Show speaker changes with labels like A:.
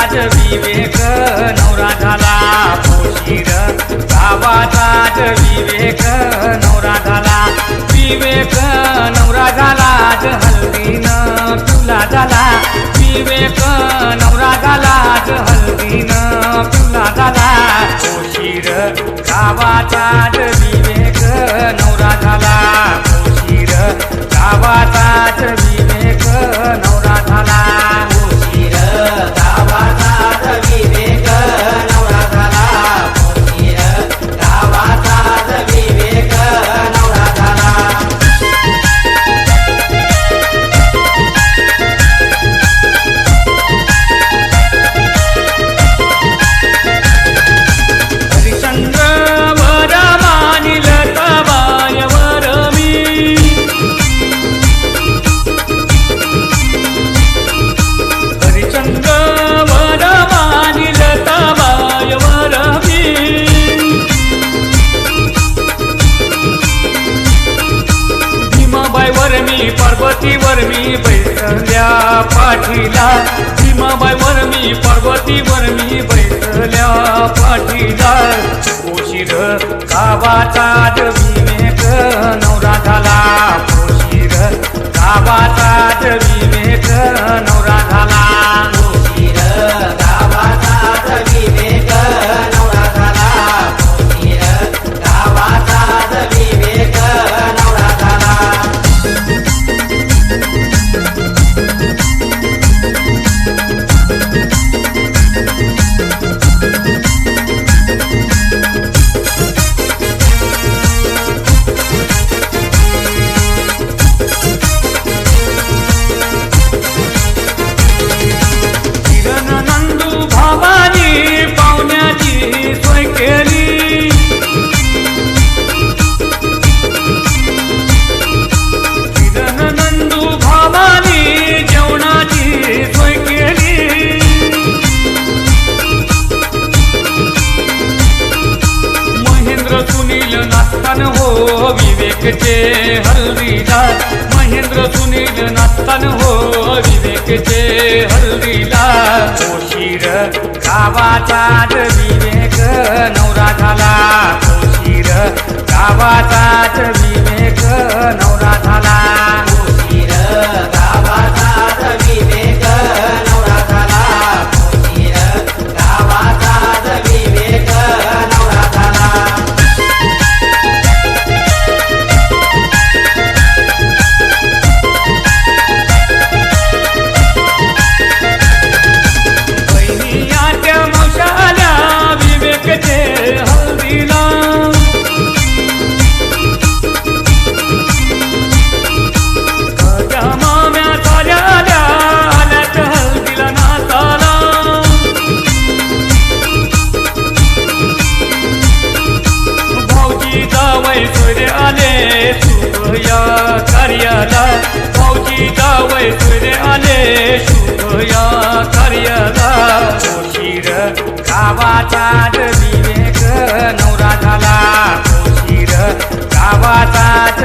A: पोशीर विवेक नवरा झाला पोशीर गावाचाच विवेक नवरा झाला विवेक. नवरा झाला आज हल्दीनं तुला झाला विवेक. नवरा झाला आज हल्दीनं तुला झाला पोशीर गावाचाच पार्वतीवर मी बैसल्या पाठीला. भीमाबाईवर मी पार्वतीवर मी बैसल्या पाठीला.
B: उशीर गावाचा नवरा झाला
A: हो विवेकचे हल्दीला महेंद्र सुनील नाचतान हो विवेकचे हल्दीला. कोशीर गावाचा विवेक नवरा झाला. पोशीर
B: गावाचा गावाचा विवेक नवरा झाला गावाचा गावाचाच